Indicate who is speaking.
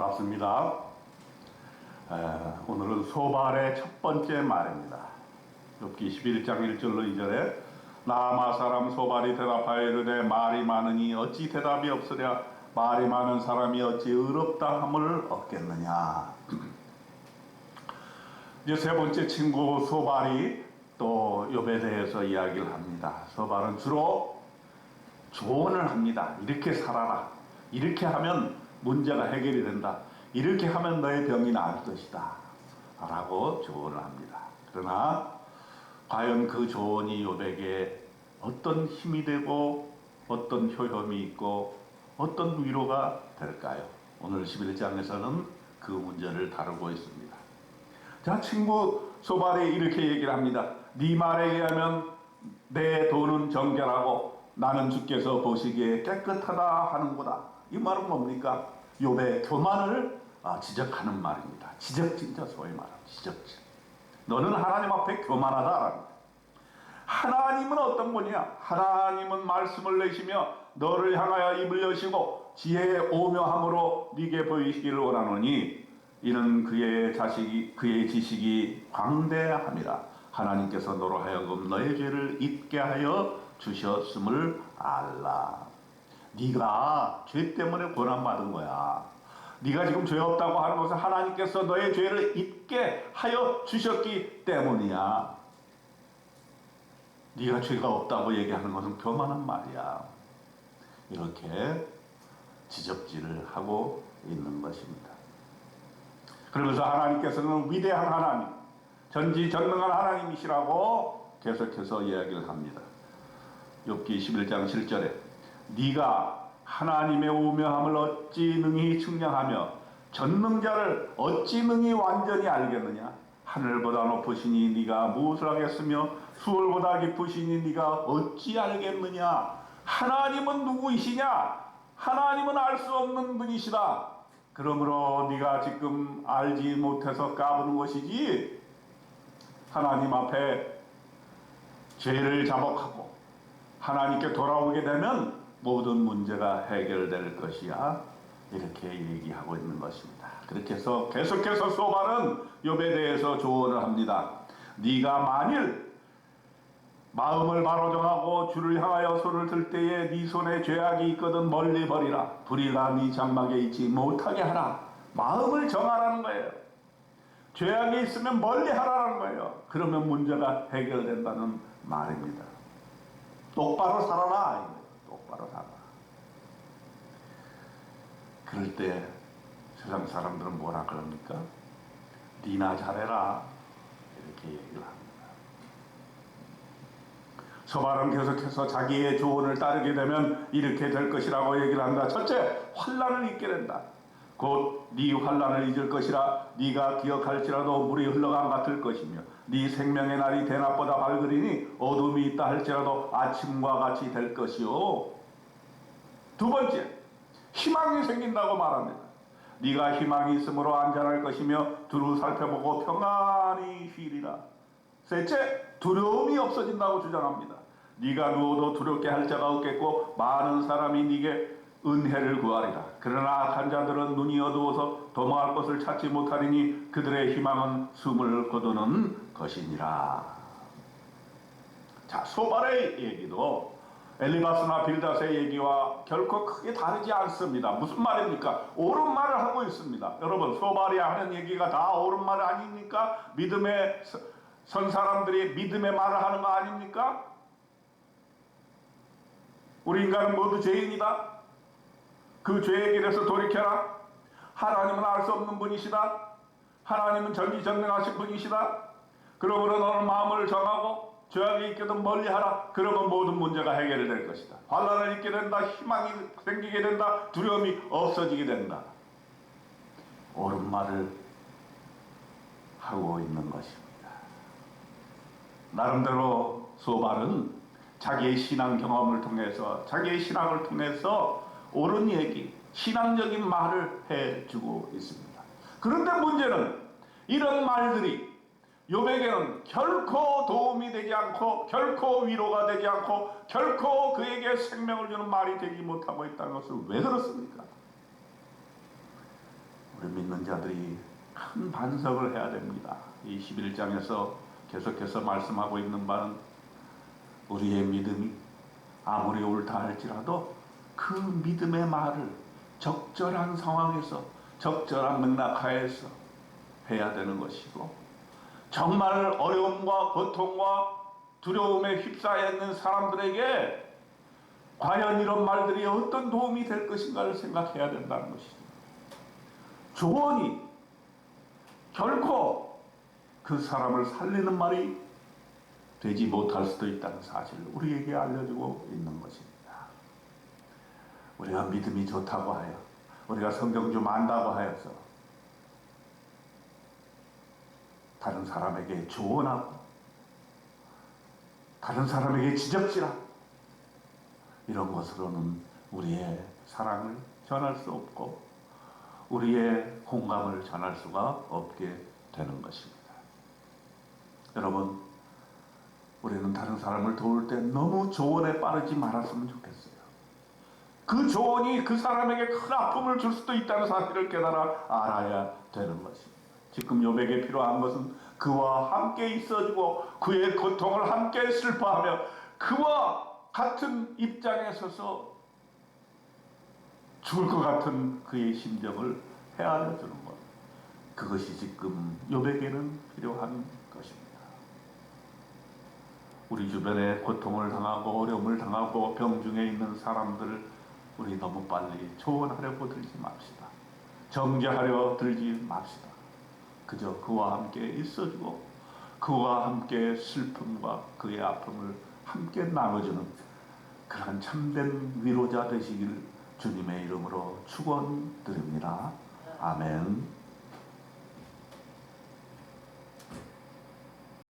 Speaker 1: 반갑습니다. 에, 오늘은 소발의 첫 번째 말입니다. 욥기 11장 1절로 2절에 나마 사람 소발이 대답하여 이르되 말이 많으니 어찌 대답이 없으랴 말이 많은 사람이 어찌 의롭다 함을 얻겠느냐 이제 세 번째 친구 소발이 또 욥에 대해서 이야기를 합니다. 소발은 주로 조언을 합니다. 이렇게 살아라. 이렇게 하면 문제가 해결이 된다. 이렇게 하면 너의 병이 나을 것이다. 라고 조언을 합니다. 그러나 과연 그 조언이 욥에게 어떤 힘이 되고 어떤 효험이 있고 어떤 위로가 될까요? 오늘 11장에서는 그 문제를 다루고 있습니다. 자, 친구 소발이 이렇게 얘기를 합니다. 네 말에 의하면 내 돈은 정결하고 나는 주께서 보시기에 깨끗하다 하는구나. 이 말은 뭡니까? 욥의 교만을 아, 지적하는 말입니다. 지적진자 소위 말하는 지적진. 너는 하나님 앞에 교만하다라는 하나님은 어떤 분이야? 하나님은 말씀을 내시며 너를 향하여 입을 여시고 지혜의 오묘함으로 네게 보이시기를 원하노니 이는 그의 자식이 그의 지식이 광대함이라 하나님께서 너로 하여금 너의 죄를 잊게 하여 주셨음을 알라. 네가 죄 때문에 고난 받은 거야. 네가 지금 죄 없다고 하는 것은 하나님께서 너의 죄를 잊게 하여 주셨기 때문이야. 네가 죄가 없다고 얘기하는 것은 교만한 말이야. 이렇게 지적질을 하고 있는 것입니다. 그러면서 하나님께서는 위대한 하나님, 전지전능한 하나님이시라고 계속해서 이야기를 합니다. 욥기 11장 7절에 네가 하나님의 오묘함을 어찌 능히 측량하며 전능자를 어찌 능히 완전히 알겠느냐? 하늘보다 높으시니 네가 무엇을 하겠으며 수월보다 깊으시니 네가 어찌 알겠느냐? 하나님은 누구이시냐? 하나님은 알 수 없는 분이시다. 그러므로 네가 지금 알지 못해서 까부는 것이지 하나님 앞에 죄를 자복하고 하나님께 돌아오게 되면 모든 문제가 해결될 것이야. 이렇게 얘기하고 있는 것입니다. 그렇게 해서 계속해서 소발은 욥에 대해서 조언을 합니다. 네가 만일 마음을 바로 정하고 주를 향하여 손을 들 때에 네 손에 죄악이 있거든 멀리 버리라. 불의가 네 장막에 있지 못하게 하라. 마음을 정하라는 거예요. 죄악이 있으면 멀리 하라는 거예요. 그러면 문제가 해결된다는 말입니다. 똑바로 살아라. 똑바로 살아. 그럴 때 세상 사람들은 뭐라 그럽니까? 니나 잘해라. 이렇게 얘기를 합니다. 소발은 계속해서 자기의 조언을 따르게 되면 이렇게 될 것이라고 얘기를 한다. 첫째, 환란을 잊게 된다. 곧 네 환란을 잊을 것이라 네가 기억할지라도 물이 흘러간 같을 것이며 네 생명의 날이 대낮보다 밝으리니 어둠이 있다 할지라도 아침과 같이 될 것이요. 두 번째, 희망이 생긴다고 말합니다. 네가 희망이 있으므로 안전할 것이며 두루 살펴보고 평안히 쉬리라. 셋째, 두려움이 없어진다고 주장합니다. 네가 누워도 두렵게 할 자가 없겠고 많은 사람이 네게 은혜를 구하리라. 그러나 악한 자들은 눈이 어두워서 도망할 것을 찾지 못하리니 그들의 희망은 숨을 거두는 것이니라. 자, 소발의 얘기도 엘리바스나 빌닷의 얘기와 결코 크게 다르지 않습니다. 무슨 말입니까? 옳은 말을 하고 있습니다. 여러분, 소발이 하는 얘기가 다 옳은 말 아닙니까? 믿음의 선 사람들이 믿음의 말을 하는 거 아닙니까? 우리 인간은 모두 죄인이다. 그 죄의 길에서 돌이켜라. 하나님은 알 수 없는 분이시다. 하나님은 전지전능하신 분이시다. 그러므로 너는 마음을 정하고 죄악이 있게든 멀리하라. 그러면 모든 문제가 해결될 것이다. 환란을 잊게 된다. 희망이 생기게 된다. 두려움이 없어지게 된다. 옳은 말을 하고 있는 것입니다. 나름대로 소발은 자기의 신앙 경험을 통해서 자기의 신앙을 통해서 옳은 얘기, 신앙적인 말을 해주고 있습니다. 그런데 문제는 이런 말들이 욥에게는 결코 도움이 되지 않고 결코 위로가 되지 않고 결코 그에게 생명을 주는 말이 되지 못하고 있다는 것을 왜 그렇습니까? 우리 믿는 자들이 큰 반성을 해야 됩니다. 이 11장에서 계속해서 말씀하고 있는 바는 우리의 믿음이 아무리 옳다 할지라도 그 믿음의 말을 적절한 상황에서 적절한 맥락하에서 해야 되는 것이고 정말 어려움과 고통과 두려움에 휩싸여 있는 사람들에게 과연 이런 말들이 어떤 도움이 될 것인가를 생각해야 된다는 것이죠. 조언이 결코 그 사람을 살리는 말이 되지 못할 수도 있다는 사실을 우리에게 알려주고 있는 것입니다. 우리가 믿음이 좋다고 하여, 우리가 성경 좀 안다고 하여서 다른 사람에게 조언하고, 다른 사람에게 지적질하고, 이런 것으로는 우리의 사랑을 전할 수 없고, 우리의 공감을 전할 수가 없게 되는 것입니다. 여러분, 우리는 다른 사람을 도울 때 너무 조언에 빠르지 말았으면 좋겠어요. 그 조언이 그 사람에게 큰 아픔을 줄 수도 있다는 사실을 깨달아 알아야 되는 것입니다. 지금 요백에 필요한 것은 그와 함께 있어주고 그의 고통을 함께 슬퍼하며 그와 같은 입장에 서서 죽을 것 같은 그의 심정을 헤아려 주는 것. 그것이 지금 요백에는 필요한 것입니다. 우리 주변에 고통을 당하고 어려움을 당하고 병중에 있는 사람들을 우리 너무 빨리 조언하려고 들지 맙시다. 정죄하려 들지 맙시다. 그저 그와 함께 있어주고 그와 함께 슬픔과 그의 아픔을 함께 나눠주는 그러한 참된 위로자 되시길 주님의 이름으로 축원드립니다. 아멘.